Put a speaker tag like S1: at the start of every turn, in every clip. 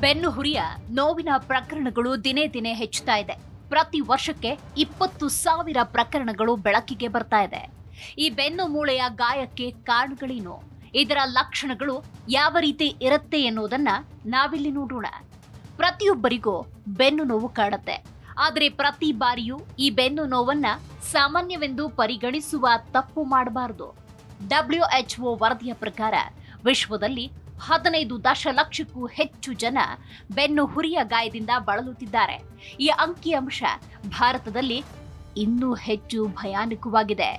S1: ಬೆನ್ನು ಹುರಿಯ ನೋವಿನ ಪ್ರಕರಣಗಳು ದಿನೇ ದಿನೇ ಹೆಚ್ಚುತ್ತಾ ಇದೆ. ಪ್ರತಿ ವರ್ಷಕ್ಕೆ ಇಪ್ಪತ್ತು ಸಾವಿರ ಪ್ರಕರಣಗಳು ಬೆಳಕಿಗೆ ಬರ್ತಾ ಇದೆ. ಈ ಬೆನ್ನು ಮೂಳೆಯ ಗಾಯಕ್ಕೆ ಕಾರಣಗಳೇನು? ಇದರ ಲಕ್ಷಣಗಳು ಯಾವ ರೀತಿ ಇರುತ್ತೆ ಎನ್ನುವುದನ್ನ ನಾವಿಲ್ಲಿ ನೋಡೋಣ. ಪ್ರತಿಯೊಬ್ಬರಿಗೂ ಬೆನ್ನು ನೋವು ಕಾಡುತ್ತೆ. ಆದರೆ ಪ್ರತಿ ಬಾರಿಯೂ ಈ ಬೆನ್ನು ನೋವನ್ನ ಸಾಮಾನ್ಯವೆಂದು ಪರಿಗಣಿಸುವ ತಪ್ಪು ಮಾಡಬಾರದು. ಡಬ್ಲ್ಯೂಎಚ್ಒ ವರದಿಯ ಪ್ರಕಾರ ವಿಶ್ವದಲ್ಲಿ ಹದಿನೈದು ದಶಲಕ್ಷಕ್ಕೂ ಹೆಚ್ಚು ಜನ ಬೆನ್ನು ಹುರಿಯ ಗಾಯದಿಂದ ಬಳಲುತ್ತಿದ್ದಾರೆ. ಈ ಅಂಕಿಅಂಶ ಭಾರತದಲ್ಲಿ ಇನ್ನೂ ಹೆಚ್ಚು ಭಯಾನಕವಾಗಿದೆ.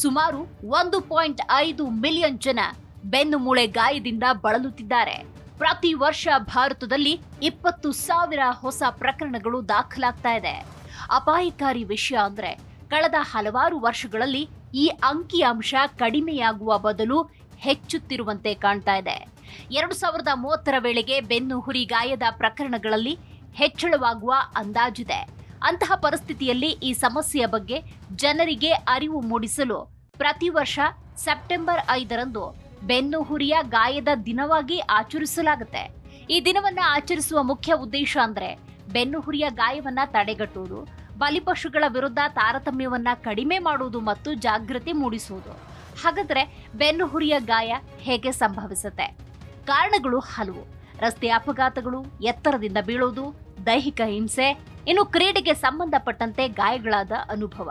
S1: ಸುಮಾರು ಒಂದು ಪಾಯಿಂಟ್ ಐದು ಮಿಲಿಯನ್ ಜನ ಬೆನ್ನು ಮೂಳೆ ಗಾಯದಿಂದ ಬಳಲುತ್ತಿದ್ದಾರೆ. ಪ್ರತಿ ವರ್ಷ ಭಾರತದಲ್ಲಿ ಇಪ್ಪತ್ತು ಸಾವಿರ ಹೊಸ ಪ್ರಕರಣಗಳು ದಾಖಲಾಗ್ತಾ ಇದೆ. ಅಪಾಯಕಾರಿ ವಿಷಯ ಅಂದ್ರೆ ಕಳೆದ ಹಲವಾರು ವರ್ಷಗಳಲ್ಲಿ ಈ ಅಂಕಿಅಂಶ ಕಡಿಮೆಯಾಗುವ ಬದಲು ಹೆಚ್ಚುತ್ತಿರುವಂತೆ ಕಾಣ್ತಾ ಇದೆ. ಎರಡು ಸಾವಿರದ ಮೂವತ್ತರ ವೇಳೆಗೆ ಬೆನ್ನು ಹುರಿ ಗಾಯದ ಪ್ರಕರಣಗಳಲ್ಲಿ ಹೆಚ್ಚಳವಾಗುವ ಅಂದಾಜಿದೆ. ಅಂತಹ ಪರಿಸ್ಥಿತಿಯಲ್ಲಿ ಈ ಸಮಸ್ಯೆಯ ಬಗ್ಗೆ ಜನರಿಗೆ ಅರಿವು ಮೂಡಿಸಲು ಪ್ರತಿ ವರ್ಷ ಸೆಪ್ಟೆಂಬರ್ ಐದರಂದು ಬೆನ್ನು ಹುರಿಯ ಗಾಯದ ದಿನವಾಗಿ ಆಚರಿಸಲಾಗುತ್ತೆ. ಈ ದಿನವನ್ನ ಆಚರಿಸುವ ಮುಖ್ಯ ಉದ್ದೇಶ ಅಂದ್ರೆ ಬೆನ್ನು ಹುರಿಯ ಗಾಯವನ್ನ ತಡೆಗಟ್ಟುವುದು, ಬಲಿಪಶುಗಳ ವಿರುದ್ಧ ತಾರತಮ್ಯವನ್ನ ಕಡಿಮೆ ಮಾಡುವುದು ಮತ್ತು ಜಾಗೃತಿ ಮೂಡಿಸುವುದು. ಹಾಗಾದ್ರೆ ಬೆನ್ನು ಹುರಿಯ ಗಾಯ ಹೇಗೆ ಸಂಭವಿಸುತ್ತೆ? ಕಾರಣಗಳು ಹಲವು. ರಸ್ತೆ ಅಪಘಾತಗಳು, ಎತ್ತರದಿಂದ ಬೀಳೋದು ದೈಹಿಕ ಹಿಂಸೆ, ಇನ್ನು ಕ್ರೀಡೆಗೆ ಸಂಬಂಧಪಟ್ಟಂತೆ ಗಾಯಗಳಾದ ಅನುಭವ.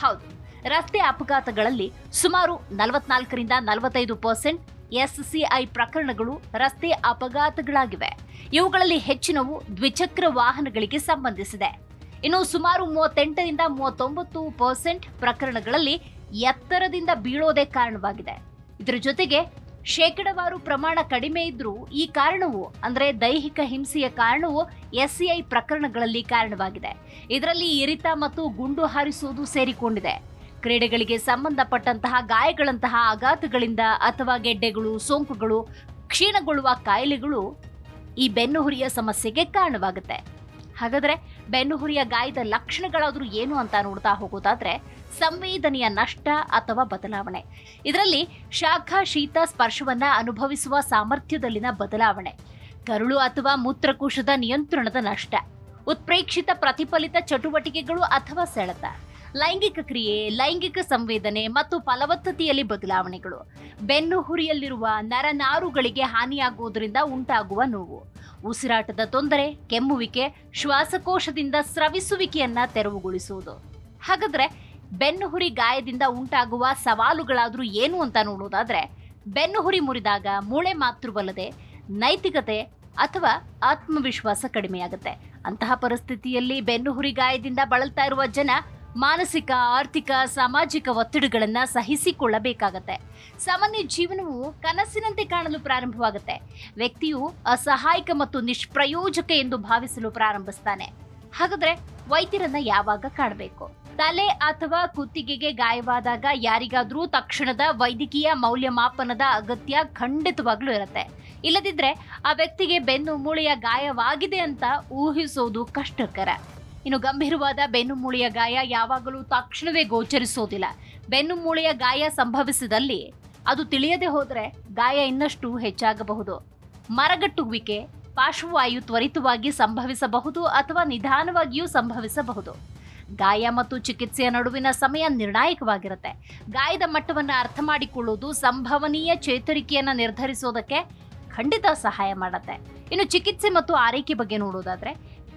S1: ಹೌದು, ರಸ್ತೆ ಅಪಘಾತಗಳಲ್ಲಿ ಸುಮಾರು ನಲವತ್ನಾಲ್ಕರಿಂದ ನಲವತ್ತೈದು ಪರ್ಸೆಂಟ್ ಎಸ್ಸಿಐ ಪ್ರಕರಣಗಳು ರಸ್ತೆ ಅಪಘಾತಗಳಾಗಿವೆ. ಇವುಗಳಲ್ಲಿ ಹೆಚ್ಚಿನವು ದ್ವಿಚಕ್ರ ವಾಹನಗಳಿಗೆ ಸಂಬಂಧಿಸಿದೆ. ಇನ್ನು ಸುಮಾರು ಮೂವತ್ತೆಂಟರಿಂದ ಮೂವತ್ತೊಂಬತ್ತು ಪರ್ಸೆಂಟ್ ಪ್ರಕರಣಗಳಲ್ಲಿ ಎತ್ತರದಿಂದ ಬೀಳೋದೇ ಕಾರಣವಾಗಿದೆ. ಇದರ ಜೊತೆಗೆ ಶೇಕಡವಾರು ಪ್ರಮಾಣ ಕಡಿಮೆ ಇದ್ರೂ ಈ ಕಾರಣವು, ಅಂದ್ರೆ ದೈಹಿಕ ಹಿಂಸೆಯ ಕಾರಣವು ಎಸ್ಸಿಐ ಪ್ರಕರಣಗಳಲ್ಲಿ ಕಾರಣವಾಗಿದೆ. ಇದರಲ್ಲಿ ಇರಿತ ಮತ್ತು ಗುಂಡು ಹಾರಿಸುವುದು ಸೇರಿಕೊಂಡಿದೆ. ಕ್ರೀಡೆಗಳಿಗೆ ಸಂಬಂಧಪಟ್ಟಂತಹ ಗಾಯಗಳಂತಹ ಆಘಾತಗಳಿಂದ ಅಥವಾ ಗೆಡ್ಡೆಗಳು, ಸೋಂಕುಗಳು ಕ್ಷೀಣಗೊಳ್ಳುವ ಕಾಯಿಲೆಗಳು ಈ ಬೆನ್ನುಹುರಿಯ ಸಮಸ್ಯೆಗೆ ಕಾರಣವಾಗುತ್ತೆ. ಹಾಗಾದ್ರೆ ಬೆನ್ನು ಹುರಿಯ ಗಾಯದ ಲಕ್ಷಣಗಳಾದರೂ ಏನು ಅಂತ ನೋಡ್ತಾ ಹೋಗೋದಾದ್ರೆ ಸಂವೇದನೆಯ ನಷ್ಟ ಅಥವಾ ಬದಲಾವಣೆ. ಇದರಲ್ಲಿ ಶಾಖ ಶೀತ ಸ್ಪರ್ಶವನ್ನ ಅನುಭವಿಸುವ ಸಾಮರ್ಥ್ಯದಲ್ಲಿನ ಬದಲಾವಣೆ. ಕರುಳು ಅಥವಾ ಮೂತ್ರಕೋಶದ ನಿಯಂತ್ರಣದ ನಷ್ಟ. ಉತ್ಪ್ರೇಕ್ಷಿತ ಪ್ರತಿಫಲಿತ ಚಟುವಟಿಕೆಗಳು ಅಥವಾ ಸೆಳೆತ. ಲೈಂಗಿಕ ಕ್ರಿಯೆ, ಲೈಂಗಿಕ ಸಂವೇದನೆ ಮತ್ತು ಫಲವತ್ತತೆಯಲ್ಲಿ ಬದಲಾವಣೆಗಳು. ಬೆನ್ನು ಹುರಿಯಲ್ಲಿರುವ ನರನಾರುಗಳಿಗೆ ಹಾನಿಯಾಗುವುದರಿಂದ ಉಂಟಾಗುವ ನೋವು. ಉಸಿರಾಟದ ತೊಂದರೆ, ಕೆಮ್ಮುವಿಕೆ, ಶ್ವಾಸಕೋಶದಿಂದ ಸ್ರವಿಸುವಿಕೆಯನ್ನ ತೆರವುಗೊಳಿಸುವುದು. ಹಾಗಾದ್ರೆ ಬೆನ್ನುಹುರಿ ಗಾಯದಿಂದ ಉಂಟಾಗುವ ಸವಾಲುಗಳಾದರೂ ಏನು ಅಂತ ನೋಡೋದಾದ್ರೆ, ಬೆನ್ನುಹುರಿ ಮುರಿದಾಗ ಮೂಳೆ ಮಾತೃವಲ್ಲದೆ ನೈತಿಕತೆ ಅಥವಾ ಆತ್ಮವಿಶ್ವಾಸ ಕಡಿಮೆಯಾಗುತ್ತೆ. ಅಂತಹ ಪರಿಸ್ಥಿತಿಯಲ್ಲಿ ಬೆನ್ನುಹುರಿ ಗಾಯದಿಂದ ಬಳಲ್ತಾ ಇರುವ ಜನ ಮಾನಸಿಕ, ಆರ್ಥಿಕ, ಸಾಮಾಜಿಕ ಒತ್ತಡಗಳನ್ನು ಸಹಿಸಿಕೊಳ್ಳಬೇಕಾಗತ್ತೆ. ಸಾಮಾನ್ಯ ಜೀವನವು ಕನಸಿನಂತೆ ಕಾಣಲು ಪ್ರಾರಂಭವಾಗುತ್ತೆ. ವ್ಯಕ್ತಿಯು ಅಸಹಾಯಕ ಮತ್ತು ನಿಷ್ಪ್ರಯೋಜಕ ಎಂದು ಭಾವಿಸಲು ಪ್ರಾರಂಭಿಸ್ತಾನೆ. ಹಾಗಾದ್ರೆ ವೈದ್ಯರನ್ನ ಯಾವಾಗ ಕಾಣಬೇಕು? ತಲೆ ಅಥವಾ ಕುತ್ತಿಗೆಗೆ ಗಾಯವಾದಾಗ ಯಾರಿಗಾದರೂ ತಕ್ಷಣದ ವೈದ್ಯಕೀಯ ಮೌಲ್ಯಮಾಪನದ ಅಗತ್ಯ ಖಂಡಿತವಾಗ್ಲೂ ಇರುತ್ತೆ. ಇಲ್ಲದಿದ್ರೆ ಆ ವ್ಯಕ್ತಿಗೆ ಬೆನ್ನು ಮೂಳೆಯ ಗಾಯವಾಗಿದೆ ಅಂತ ಊಹಿಸೋದು ಕಷ್ಟಕರ. ಇನ್ನು ಗಂಭೀರವಾದ ಬೆನ್ನು ಮೂಳೆಯ ಗಾಯ ಯಾವಾಗಲೂ ತಕ್ಷಣವೇ ಗೋಚರಿಸೋದಿಲ್ಲ. ಬೆನ್ನು ಮೂಳೆಯ ಗಾಯ ಸಂಭವಿಸಿದಲ್ಲಿ ಅದು ತಿಳಿಯದೆ ಹೋದರೆ ಗಾಯ ಇನ್ನಷ್ಟು ಹೆಚ್ಚಾಗಬಹುದು. ಮರಗಟ್ಟುವಿಕೆ ಪಾರ್ಶ್ವವಾಯು ತ್ವರಿತವಾಗಿ ಸಂಭವಿಸಬಹುದು ಅಥವಾ ನಿಧಾನವಾಗಿಯೂ ಸಂಭವಿಸಬಹುದು. ಗಾಯ ಮತ್ತು ಚಿಕಿತ್ಸೆಯ ನಡುವಿನ ಸಮಯ ನಿರ್ಣಾಯಕವಾಗಿರುತ್ತೆ. ಗಾಯದ ಮಟ್ಟವನ್ನು ಅರ್ಥ ಮಾಡಿಕೊಳ್ಳುವುದು ಸಂಭವನೀಯ ಚೇತರಿಕೆಯನ್ನು ನಿರ್ಧರಿಸೋದಕ್ಕೆ ಖಂಡಿತ ಸಹಾಯ ಮಾಡುತ್ತೆ. ಇನ್ನು ಚಿಕಿತ್ಸೆ ಮತ್ತು ಆರೈಕೆ ಬಗ್ಗೆ ನೋಡೋದಾದ್ರೆ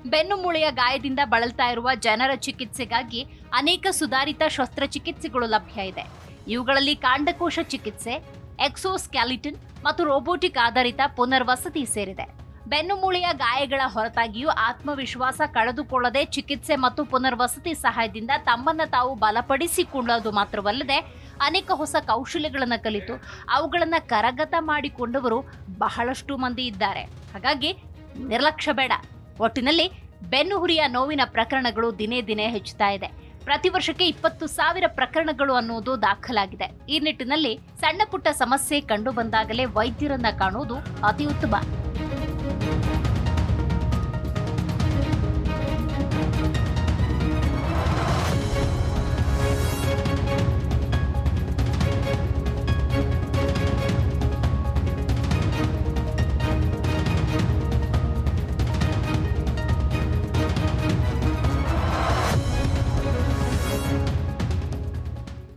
S1: ಬೆನ್ನು ಮೂಳೆಯ ಗಾಯದಿಂದ ಬಳಲ್ತಾ ಇರುವ ಜನರ ಚಿಕಿತ್ಸೆಗಾಗಿ ಅನೇಕ ಸುಧಾರಿತ ಶಸ್ತ್ರಚಿಕಿತ್ಸೆಗಳು ಲಭ್ಯ ಇದೆ. ಇವುಗಳಲ್ಲಿ ಕಾಂಡಕೋಶ ಚಿಕಿತ್ಸೆ ಎಕ್ಸೋಸ್ಕ್ಯಾಲಿಟನ್ ಮತ್ತು ರೋಬೋಟಿಕ್ ಆಧಾರಿತ ಪುನರ್ವಸತಿ ಸೇರಿದೆ. ಬೆನ್ನು ಮೂಳೆಯ ಗಾಯಗಳ ಹೊರತಾಗಿಯೂ ಆತ್ಮವಿಶ್ವಾಸ ಕಳೆದುಕೊಳ್ಳದೆ ಚಿಕಿತ್ಸೆ ಮತ್ತು ಪುನರ್ವಸತಿ ಸಹಾಯದಿಂದ ತಮ್ಮನ್ನು ತಾವು ಬಲಪಡಿಸಿಕೊಳ್ಳೋದು ಮಾತ್ರವಲ್ಲದೆ ಅನೇಕ ಹೊಸ ಕೌಶಲ್ಯಗಳನ್ನು ಕಲಿತು ಅವುಗಳನ್ನು ಕರಗತ ಮಾಡಿಕೊಂಡವರು ಬಹಳಷ್ಟು ಮಂದಿ ಇದ್ದಾರೆ. ಹಾಗಾಗಿ ನಿರ್ಲಕ್ಷ್ಯ ಬೇಡ. ಒಟ್ಟಿನಲ್ಲಿ ಬೆನ್ನುಹುರಿಯ ನೋವಿನ ಪ್ರಕರಣಗಳು ದಿನೇ ದಿನೇ ಹೆಚ್ಚುತ್ತಾ ಇದೆ. ಪ್ರತಿ ವರ್ಷಕ್ಕೆ ಇಪ್ಪತ್ತು ಸಾವಿರ ಪ್ರಕರಣಗಳು ಅನ್ನುವುದು ದಾಖಲಾಗಿದೆ. ಈ ನಿಟ್ಟಿನಲ್ಲಿ ಸಣ್ಣ ಪುಟ್ಟ ಸಮಸ್ಯೆ ಕಂಡು ಬಂದಾಗಲೇ ವೈದ್ಯರನ್ನ ಕಾಣುವುದು ಅತಿ ಉತ್ತಮ.